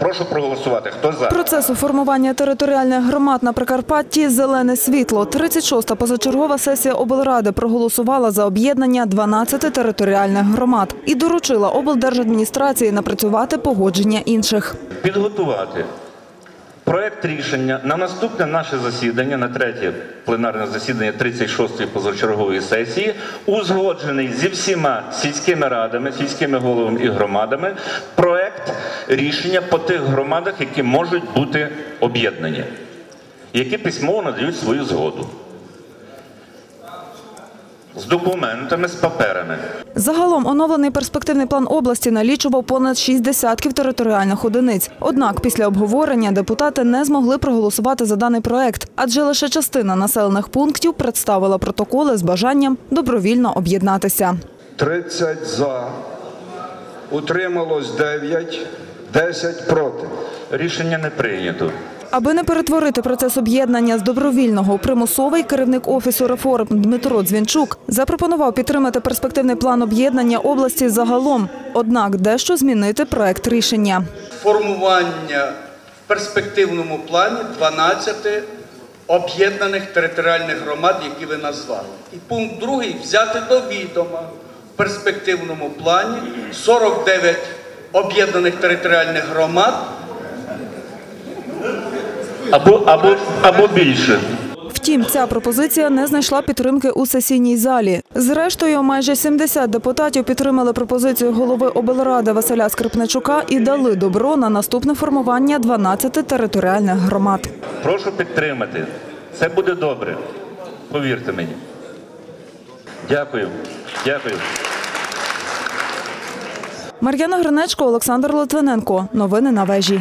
Прошу проголосувати. Хто за? Процесу формування територіальних громад на Прикарпатті зелене світло. 36-та позачергова сесія облради проголосувала за об'єднання 12 територіальних громад і доручила облдержадміністрації напрацювати погодження інших. Підготувати проект рішення на наступне наше засідання, на третє пленарне засідання 36-ї позачергової сесії, узгоджений зі всіма сільськими радами, сільськими головами і громадами, проект рішення по тих громадах, які можуть бути об'єднані, які письмово надають свою згоду. З документами, з паперами. Загалом оновлений перспективний план області налічував понад шість десятків територіальних одиниць. Однак після обговорення депутати не змогли проголосувати за даний проект, адже лише частина населених пунктів представила протоколи з бажанням добровільно об'єднатися. 30 за, утрималось 9, 10 проти. Рішення не прийнято. Аби не перетворити процес об'єднання з добровільного у примусовий, керівник офісу реформ Дмитро Дзвінчук запропонував підтримати перспективний план об'єднання області загалом. Однак дещо змінити проект рішення. формування в перспективному плані 12 об'єднаних територіальних громад, які ви назвали. І пункт другий взяти до відома перспективному плані 49 об'єднаних територіальних громад, Або, або, або більше. Втім, ця пропозиція не знайшла підтримки у сесійній залі. Зрештою, майже 70 депутатів підтримали пропозицію голови облради Василя Скрипничука і дали добро на наступне формування 12 територіальних громад. Прошу підтримати. Це буде добре. Повірте мені. Дякую. Дякую. Мар'яна Гринечко, Олександр Литвиненко. Новини на вежі.